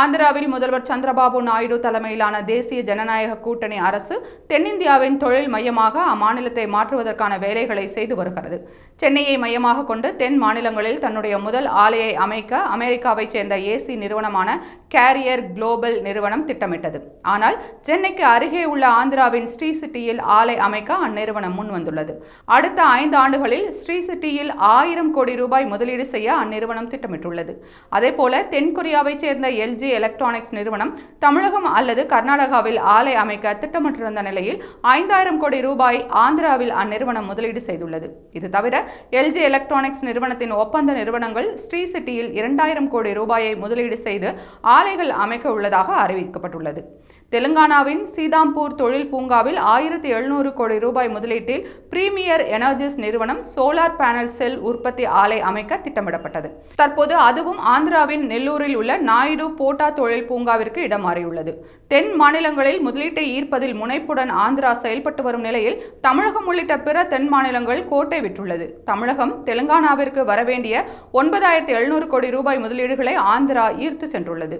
ஆந்திராவில் முதல்வர் சந்திரபாபு நாயுடு தலைமையிலான தேசிய ஜனநாயக கூட்டணி அரசு தென்னிந்தியாவின் தொழில் மையமாக அம்மாநிலத்தை மாற்றுவதற்கான வேலைகளை செய்து வருகிறது. சென்னையை மையமாக கொண்டு தென் மாநிலங்களில் தன்னுடைய முதல் ஆலையை அமைக்க அமெரிக்காவைச் சேர்ந்த ஏசி நிறுவனமான கேரியர் குளோபல் நிறுவனம் திட்டமிட்டது. ஆனால் சென்னைக்கு அருகே உள்ள ஆந்திராவின் ஸ்ரீ சிட்டியில் ஆலை அமைக்க அந்நிறுவனம் முன் வந்துள்ளது. அடுத்த ஐந்து ஆண்டுகளில் ஸ்ரீ சிட்டியில் ஆயிரம் கோடி ரூபாய் முதலீடு செய்ய அந்நிறுவனம் திட்டமிட்டுள்ளது. அதேபோல தென்கொரியாவைச் சேர்ந்த எல்ஜி எலக்ட்ரானிக்ஸ் நிறுவனம் தமிழகம் அல்லது கர்நாடகாவில் ஆலை அமைக்க திட்டமிட்டிருந்த நிலையில் ஐந்தாயிரம் கோடி ரூபாய் ஆந்திராவில் அந்நிறுவனம் முதலீடு செய்துள்ளது. இது தவிர எல்ஜி எலக்ட்ரானிக்ஸ் நிறுவனத்தின் ஒப்பந்த நிறுவனங்கள் ஸ்ரீ சிட்டியில் இரண்டாயிரம் கோடி ரூபாயை முதலீடு செய்து ஆலைகள் அமைக்க உள்ளதாக அறிவிக்கப்பட்டுள்ளது. தெலுங்கானாவின் சீதாம்பூர் தொழில் பூங்காவில் ஆயிரத்தி எழுநூறு கோடி ரூபாய் முதலீட்டில் பிரீமியர் எனர்ஜிஸ் நிறுவனம் சோலார் பேனல் செல் உற்பத்தி ஆலை அமைக்க திட்டமிடப்பட்டது. தற்போது அதுவும் ஆந்திராவின் நெல்லூரில் உள்ள நாயுடு போட்டா தொழில் பூங்காவிற்கு இடம் மாறியுள்ளது தென் மாநிலங்களில் முதலீட்டை ஈர்ப்பதில் முனைப்புடன் ஆந்திரா செயல்பட்டு வரும் நிலையில் தமிழகம் உள்ளிட்ட பிற தென் மாநிலங்கள் கோட்டை விட்டுள்ளது. தமிழகம் தெலுங்கானாவிற்கு வரவேண்டிய ஒன்பதாயிரத்தி எழுநூறு கோடி ரூபாய் முதலீடுகளை ஆந்திரா ஈர்த்து சென்றுள்ளது.